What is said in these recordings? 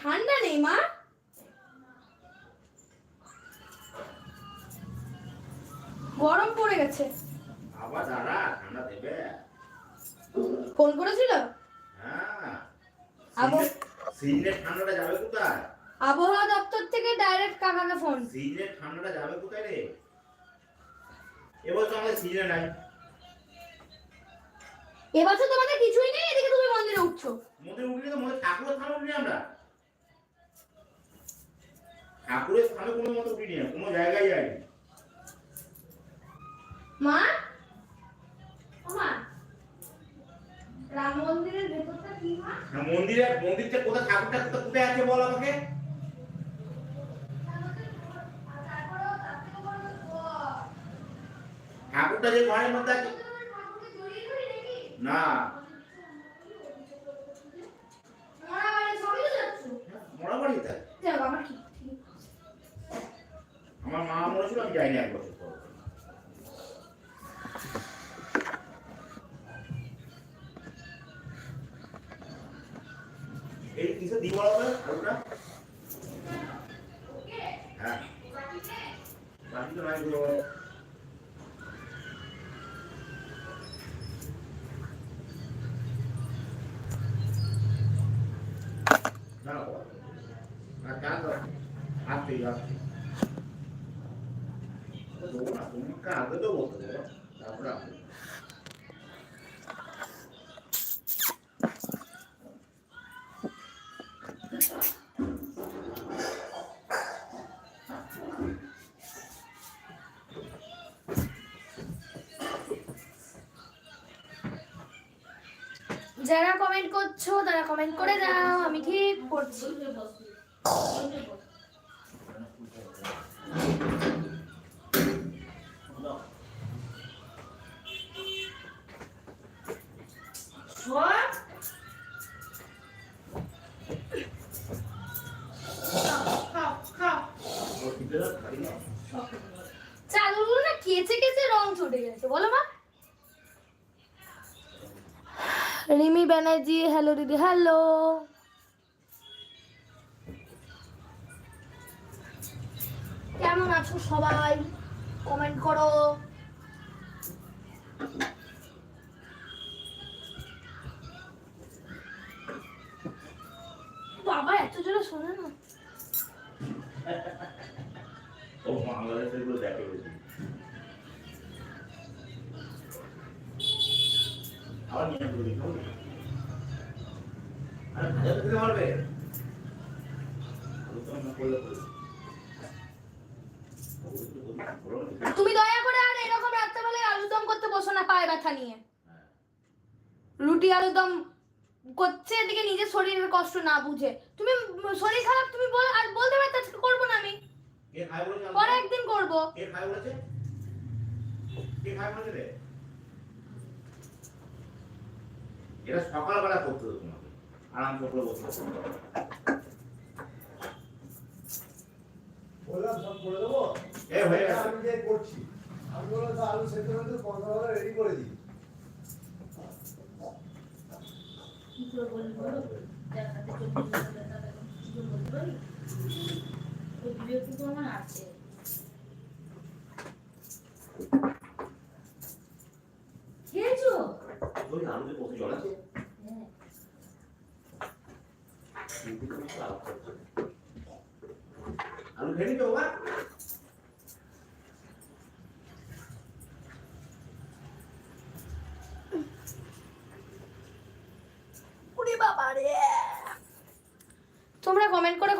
ঠান্ডা নেই মা গরম পড়ে গেছে। আবার দাঁড়া ঠান্ডা দেবে। ফোন করেছিল? হ্যাঁ। ঠান্ডাটা যাবে কোথায়? আবহাওয়া দপ্তর থেকে ডাইরেক্ট কাকাকে ফোন। সিজনের ঠান্ডাটা যাবে কোথায় রে? এবছর আমাদের সিজনে নাই। এবছর তোমাদের কিছুই নেই। উঠছো? মধ্যে উঠলে তো মধ্যে ঠাকুরের স্থানে উঠি আমরা। ঠাকুরের স্থানে কোনো মতো উঠিনি কোনো জায়গায় যাইনি। মা? মা। রাম মন্দিরের ভেতরটা কি মা? হ্যাঁ, মন্দিরে মন্দিরটা কোথায় ঠাকুরটা কোথায় আছে বল আমাকে। ঠাকুরটা যে ঘরের মধ্যে আছে? না মরা বাড়ি সবই তো যাচ্ছ। মরা বাড়িতে যাও, আমার কি? আমার মা মরেছিল আমি যাইনি এক বছর পর এই কিসে দি বলা হবে ওটা হ্যাঁ বাকি তো নাই গুলো না না না তো আসতে আসতে দেবো না তোমাকে আগে দেবো তো তারপরে আসবে যারা কমেন্ট করছ তারা কমেন্ট করে দাও আমি ঠিক করছি। ব্যানার্জি, হ্যালো দিদি, হ্যালো। কেমন আছো সবাই? কমেন্ট করো। বাবা, এত জোরে শোনে না। ও বেশি। আবার নিয়ে আসব দেখো আরে ভাজা তো খেতে পারবে আলু তো না করলে করবে ওগুলো তো বলি, বলো না। তুমি দয়া করে আর এরকম রাত্রেবেলায় আলুদম করতে বসো না পায়ে ব্যথা নিয়ে হ্যাঁ। আলুদম করছে এদিকে নিজের শরীরের কষ্ট না বুঝে। তুমি শরীর খারাপ তুমি বল আর বলতে পারতে আজকে করব না আমি? পরে একদিন করব। এটা সকালবেলা করতে হবে তোমাকে। আরাম করে বসে। বললাম সব করে দেবো? এ হয়ে গেছে। আমি যে করছি আমি বললাম তো আলু সেদ্ধ করে রেডি করে দিই। কি করে বলবি বলো যার হাতে চব্বিশ হাজার টাকা এখন কি করে বলতে পারি ওই ভিডিও কিন্তু আমার আছে খেয়েছো ওই আলুতে কত জল আছে হ্যাঁ আলু খেয়ে নিতে বাবা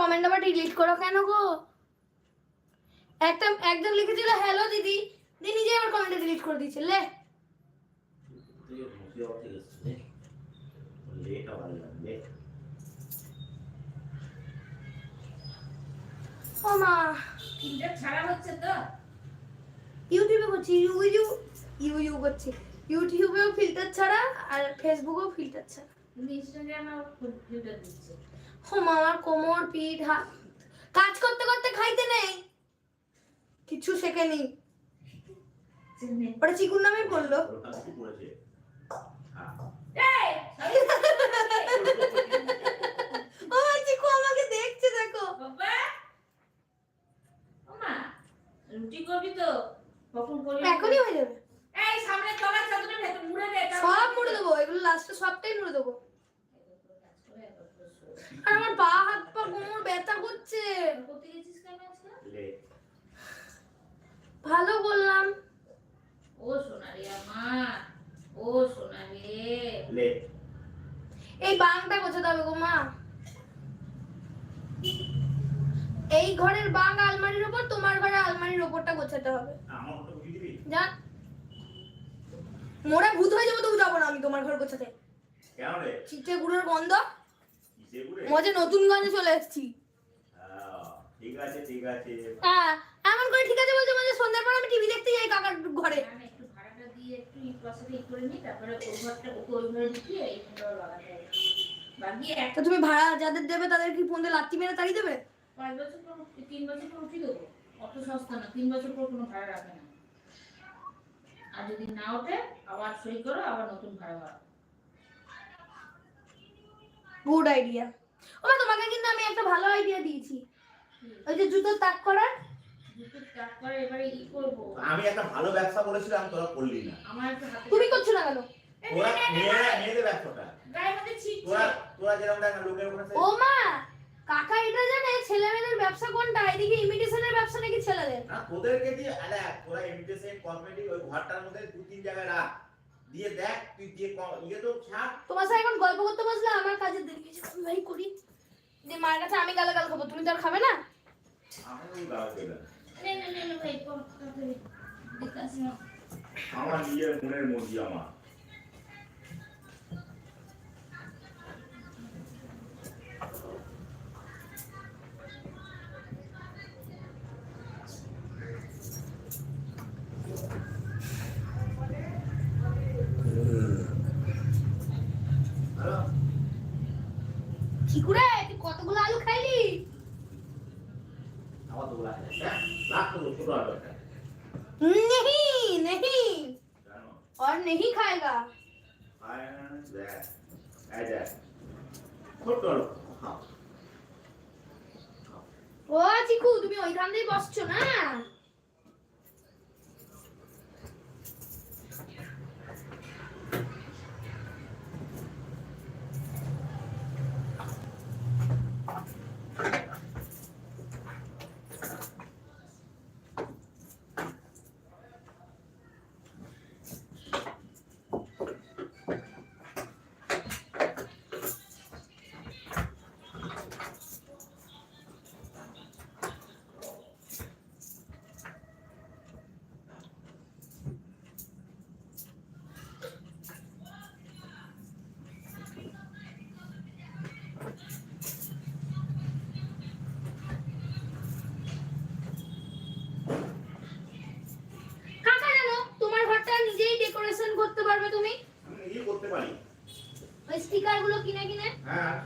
কমেন্ট আবার ডিলিট করো কেন গো? একটা একজন লিখেছিল হ্যালো দিদি। দিয়ে নিজে আবার কমেন্টে ডিলিট করে দিয়েছে। লে। তুই মুখে অর্থে গেছিস লেট আবার লেট ও মা। তিনটা ছাড়া হচ্ছে তো ইউটিউবে করছি ইউ ইউ করছি। ইউটিউবেও ফিল্টার ছাড়া আর ফেসবুকেও ফিল্টার ছাড়া। ইনস্টাগ্রামে ফিল্টার দিচ্ছে। ও আমার কোমর পিঠ হাত। কাজ করতে করতে খাইতে নেই। কিছু শেখেনি। ওটা চিকুর নামে পড়ল ও চিকু আমাকে দেখছে দেখো। রুটি করবি তো? কখন করবি? এখনই হয়ে যাবে। এই সামনে তলা চাদরের ভেতর মুড়ে দে সব মুড়ে দেবো এগুলো লাস্টে সবটাই মুড়ে দেবো। আর আমার পা হাত পা কোমর ব্যথা করছে। করতে গেছিস কেন আজকে ভালো বললাম। ও সোনারি আমার ও সোনারি এই বাংটা গোছাতে হবে গো মা। এই ঘরের বাং আলমারির ওপর তোমার ঘরের আলমারির ওপরটা গোছাতে হবে। আমার ওটা বুঝিয়ে যা। মোরা ভূত হয়ে যাব তবু যাব না আমি তোমার ঘর গোছাতে। কেন রে? চিটে গুঁড়োর গন্ধ। মজা নতুন গঞ্জে চলে এসেছি। ঠিক আছে ঠিক আছে হ্যাঁ এমন করে ঠিক আছে বলছে মানে সন্ধ্যার পর আমি টিভি দেখতে যাই কাকার ঘরে। তুমি ভাড়া যাদের দেবে তাদের কি ফোন দিয়ে লাত্তি মেরে তাড়িয়ে দেবে? পাঁচ বছর পর তিন বছর পর উঠিয়ে দেবো। অত সস্তা না তিন বছর পর কোনো ভাড়া রাখে না। আর যদি না ওঠে আবার সই করো আবার নতুন ভাড়া বাড়াও গুড আইডিয়া ওমা তোমাকে কিন্তু আমি একটা ভালো আইডিয়া দিয়েছি। ওই যে জুতোর তাক করার। আমি একটা ভালো ব্যবসা বলেছিলাম তোরা করলি না। তুমি করছ না কেন? তোরা নে, নে, নে, মেয়েরা মেয়েদের ব্যবসাটা। গায়ের মধ্যে ছিটছে। তোরা তোরা যেরকম দেখ লোকের কাছে ও মা কাকা এটা জানে ছেলেমেয়েদের ব্যবসা কোনটা? এদিকে ইমিটেশনের ব্যবসা নাকি ছেলেদের? না তোদেরকে দিয়ে আরে তোরা ইমিটেশন কসমেটিক ওই ঘরটার মধ্যে দু তিন জায়গায় রাখ। দিয়ে দেখ তুই দিয়ে ইয়ে তো ছাড় তোমার সাথে এখন গল্প করতে বসলে আমার কাজে দেরি কিছু আমি ভাই করি। যে মার কাছে আমি গালে গাল খাব তুমি তো আর খাবে না? আমার না। নে, নে, ভাই, নিজের মনের মধ্যে আমার। नहीं नहीं জানো और नहीं खाएगा আয় দেখ এই দেখ ছোট আলো খাও ও চিকু তুমি ওইখান দিয়ে বসছো না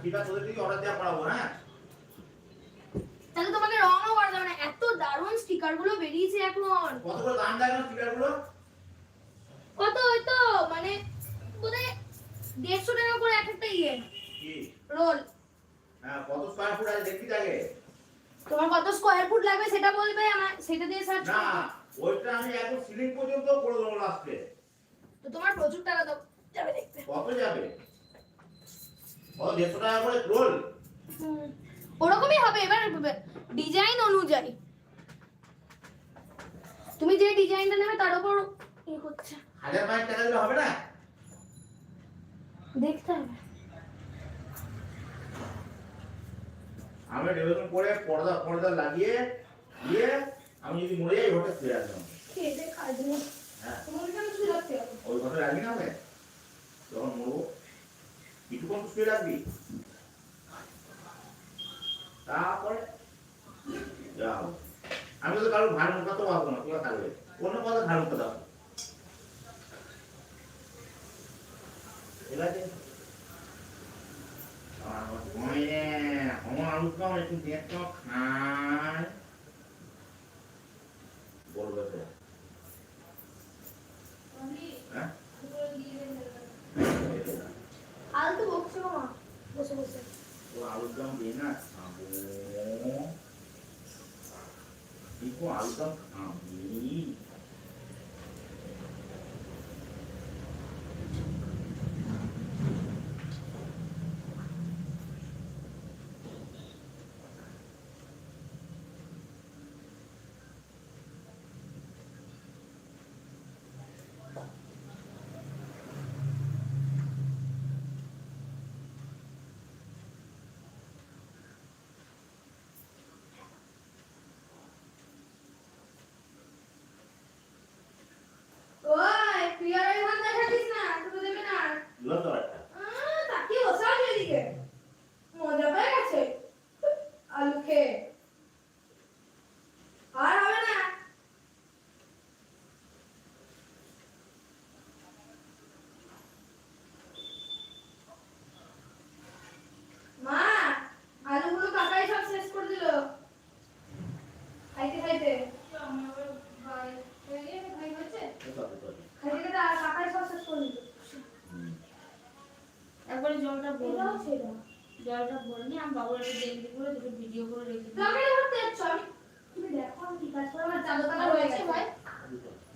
হ্যাঁ ঠিক আছে তোদের অর্ডার দেওয়া করাবো হ্যাঁ তাহলে তোমাকে রংও করা যাবে না এত দারুণ স্টিকারগুলো বেরিয়েছে এখন। কত করে দাম দেয় স্টিকারগুলো কত হয়তো মানে বোধহয় দেড়শো টাকা করে এক একটা ইয়ে। কি? রোল হ্যাঁ কত স্কয়ার ফুট আছে দেখবি আগে তোমার কত স্কোয়ার ফুট লাগবে সেটা বলবে আমার সেটা দিয়ে সার্চ না ওইটা আমি একদম সিলিং পর্যন্ত করে দেবো লাস্টে তো তোমার প্রচুর টাকা দাও যাবে দেখতে কত যাবে ও দেড়শো টাকা করে রোল ওরকমই হবে এবার ডিজাইন অনুযায়ী। তুমি যে ডিজাইনটা নেবে তার উপর ইয়ে করছে হাজার পাঁচ টাকা দিলে হবে না? দেখতে হবে। আমি ডেলিভারি করে পর্দা পর্দা লাগিয়ে দিয়ে আমি যদি মরে যাই ওটা শুয়ে আসলাম দে খাই হ্যাঁ। ওই ঘরে রাখবি না হবে যখন মরবো রাখবি? তারপরে আমি তো কারোর পাবো না থাকবে। অন্য কথা ঠিক আছে আমার বলবে তো হ্যাঁ আল তো বকছে মা বসে বসে ও আলুর দম দিয়ে না খাব একটু আলুর দম খাবি ওই প্রিয়ার ওই ভাত দেখাতিস না তুমি দেবে না দিলাম তো একটা আহ, তাকিয়ে বসে আছে এদিকে মজা পেয়ে গেছে আলু খেয়ে আর হবে না মা আলুগুলো কাকাই সব শেষ করে দিল খাইতে খাইতে ভাই হয়ে গেছে ভাই হয়েছে এটা তো তো খাইতে খাইতে আর কাকাই সব শেষ করে দিল নিয়ে আমি বাবুর একটা ভিডিও করে রেখে তুমি দেখো কি কাজ করে আমার চাদর কাটা হয়ে ভাই।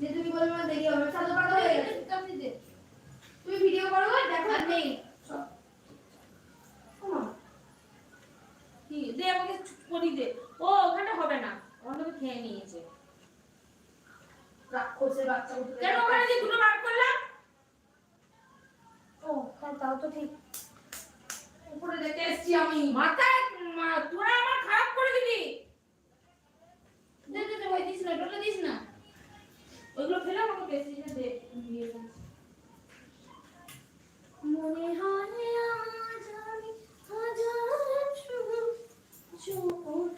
যে তুমি বলবে, আমার দেরি হবে, চাদর কাটা হয়ে গেছে আপনি দে তুমি ভিডিও করো আর দেখো আর নেই সব। ওমা, কি দে আমাকে করি দে ও ওখানে হবে না ওখানে তো খেয়ে নিয়েছে রাক্ষসের বাচ্চা উঠে কেন ওখানে দিয়ে দুটো বার করলাম ও হ্যাঁ তাও তো ঠিক উপরে দেখে এসছি আমি মাথায় মা- তোরা আমার খারাপ করে দিবি দে দে দে ওই দিস না ওটা দিস না ওইগুলো ফেলে আমাকে বেশি দে দিয়ে দে। মনে হয় আজ আমি হাজার চোখ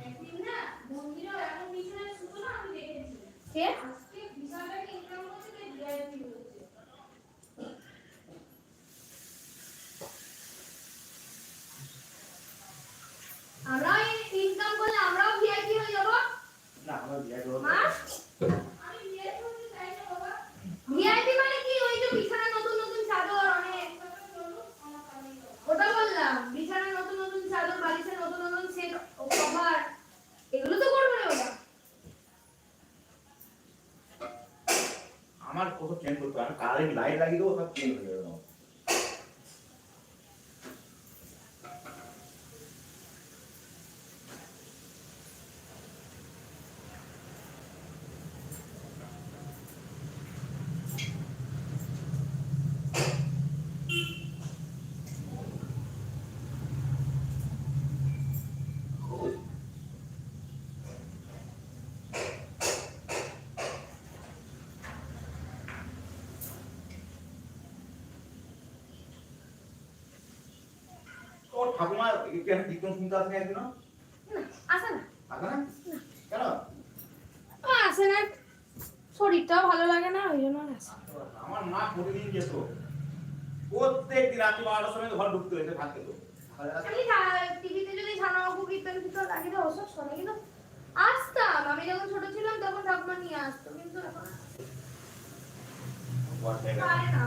একদিন না মন্দিরে এমন বিছানায় শুতো না আমি দেখেছি কে আজকে বিছানাটাকে ইনকাম করতে গিয়ে ভিআইপি হচ্ছে আমরাও ইনকাম করলে আমরাও ভিআইপি হয়ে যাব না আমার বিয়ে করো মা আমি ভিআইপি হতে চাই না বাবা ভিআইপি মানে কি ওই যে বিছানা নতুন নতুন চাদর অনেক ওটা বললাম বিছানায় নতুন নতুন চাদর বালিশে নতুন নতুন সেট কভার এগুলো তো করবে না ওরা আমার কত চেঞ্জ করতে হবে। আমি ঠাকুমা কেন কীর্তন শুনতে আসেন একদিন না, আসে না। আসে না? কেন? আসে না শরীরটাও ভালো লাগে না ওই জন্য আর আসে না। আমার মা প্রতিদিন যেত। প্রত্যেক দিন রাত্রি বারোটার সময় ঘর ঢুকতে হয়েছে ভাত খেত। আমি টিভিতে যদি ছানাবাবু কীর্তন কীর্তন লাগিয়ে ওসব শোনে কিন্তু আসতাম। আমি যখন ছোট ছিলাম তখন ঠাকুমা নিয়ে আসতো কিন্তু এখন পারে না।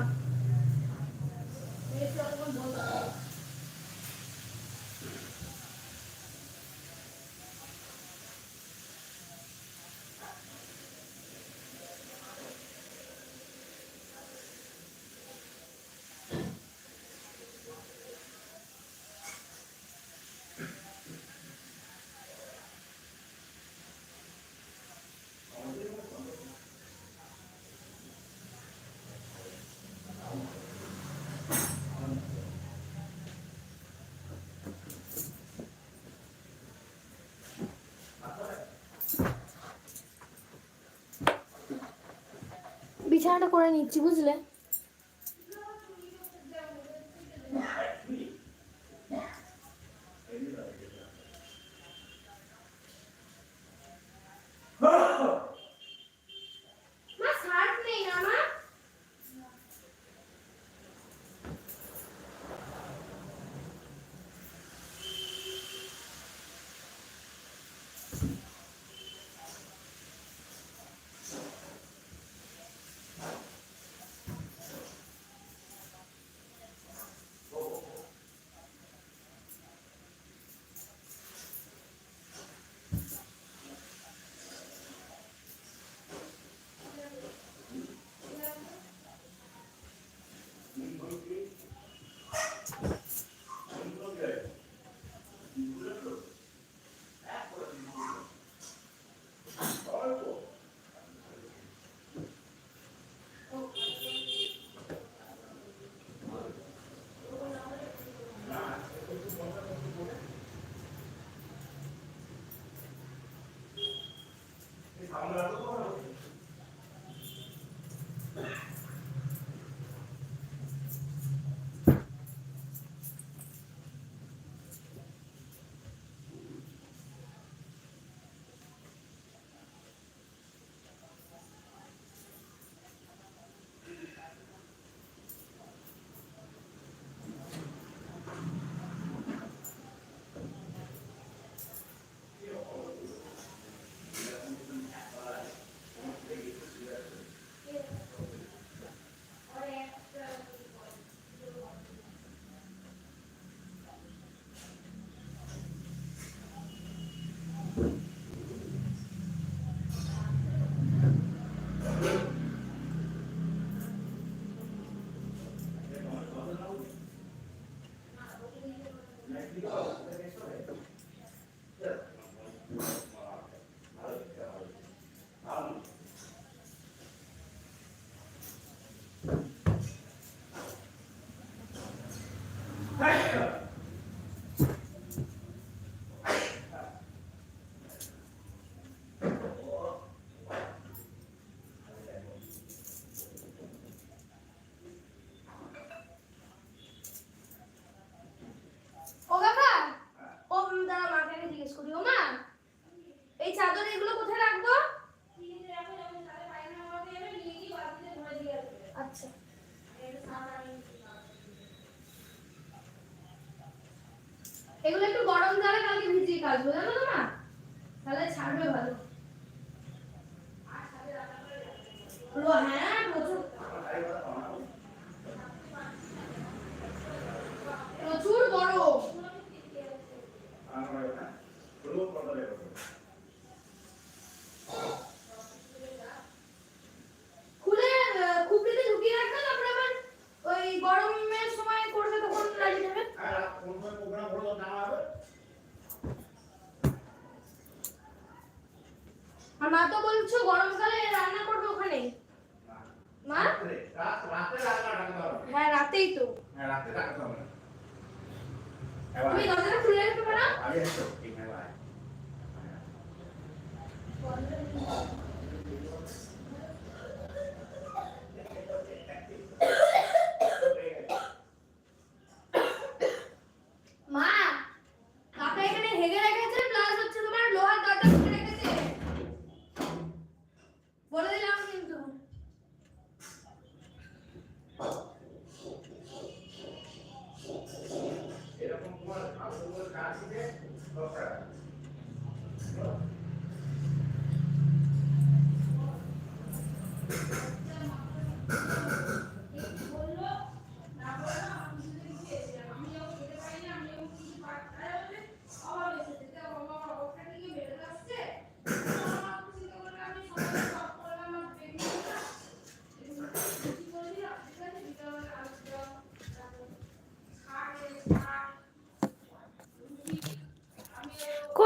বিছানাটা করে নিচ্ছি বুঝলে? কালকে ভিজিয়ে কাচবো জানো তো মা তাহলে ছাড়বে ভালো রো- হ্যাঁ প্রচুর প্রচুর গরম খুলে আহ, খুপড়িতে ঢুকিয়ে রাখবে তারপরে আবার ওই গরমের সময় করবে তখন লাগিয়ে দেবে আর মা তো বলছো গরমকালে রান্না করবে ওখানে। মা? হ্যাঁ রাতেই তো। তুমি দরজাটা খুলে রাখতে পারো মা কাকা এখানে হেগে রেখেছে প্লাস হচ্ছে তোমার লোহার দরজা খুলে রেখেছে বলে দিলাম কিন্তু এরকম তোমার ভালো কাজ দিতে দরকার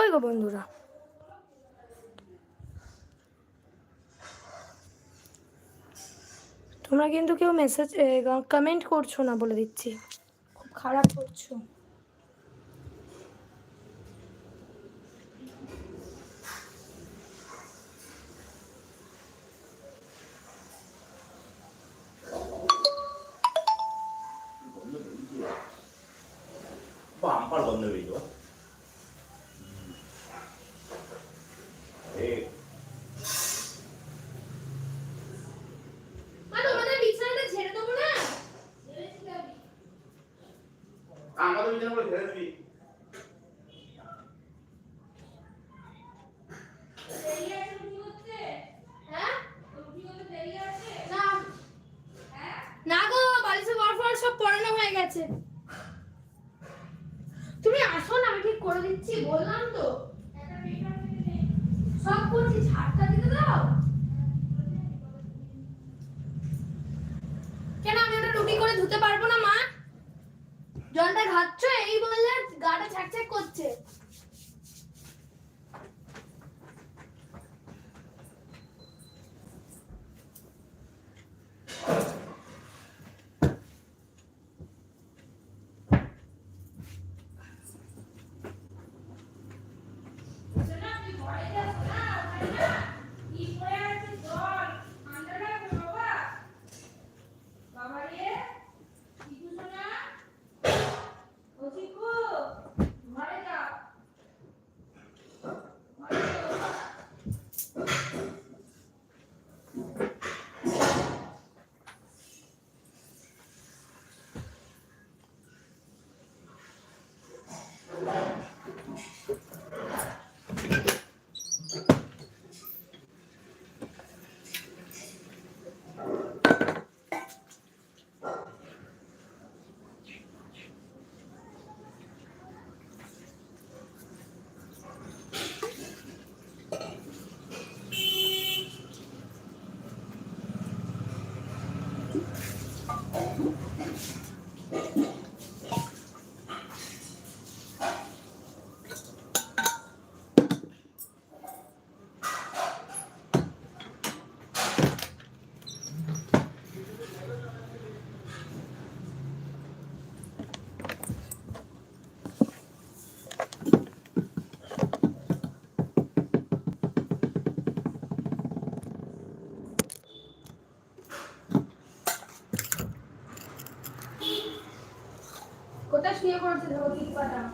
কই গো বন্ধুরা। তোমরা কিন্তু কেউ মেসেজ কমেন্ট করছ না বলে দিচ্ছি। খুব খারাপ করছ। 两千块钱 quadrado.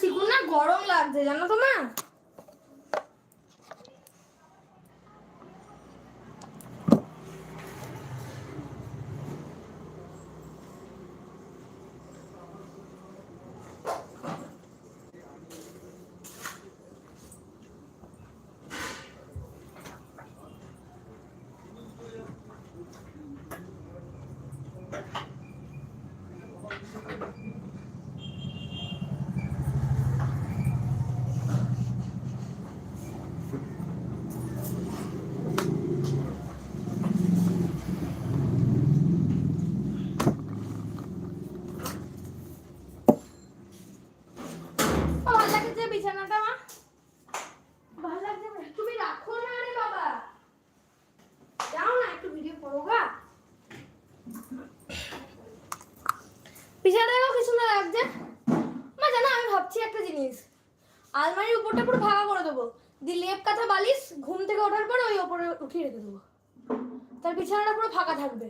চিকুন না গরম লাগছে জানো তোমার পিছনে দেখো কি সুন্দর লাগছে। মা, জানো, আমি ভাবছি একটা জিনিস। আলমারির উপরটা পুরো ভাগা করে দেবো। দিয়ে লেপ কাঁথা বালিশ, ঘুম থেকে ওঠার পর ওই ওপরে উঠিয়ে রেখে দেবো। তার বিছানাটা পুরো ফাঁকা থাকবে।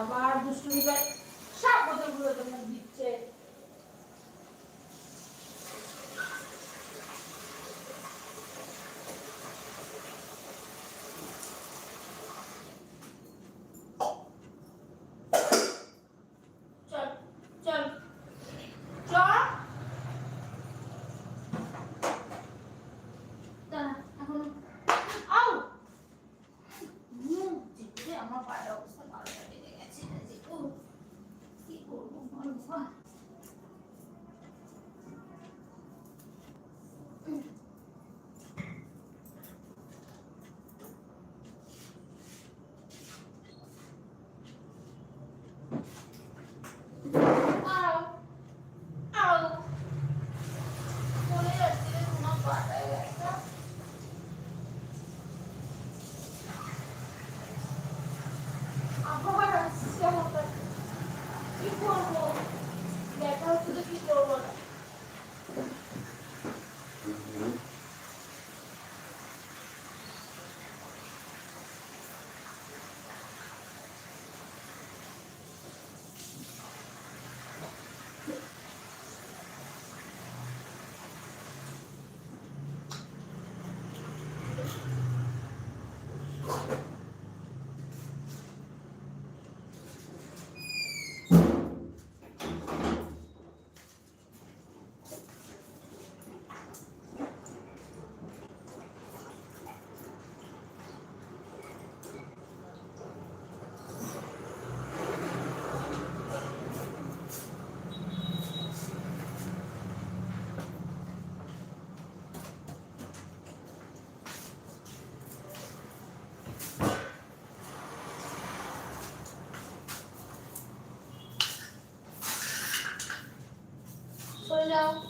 আবার দুষ্টুমি করে। সব বোতলগুলো তোমার চলে যাও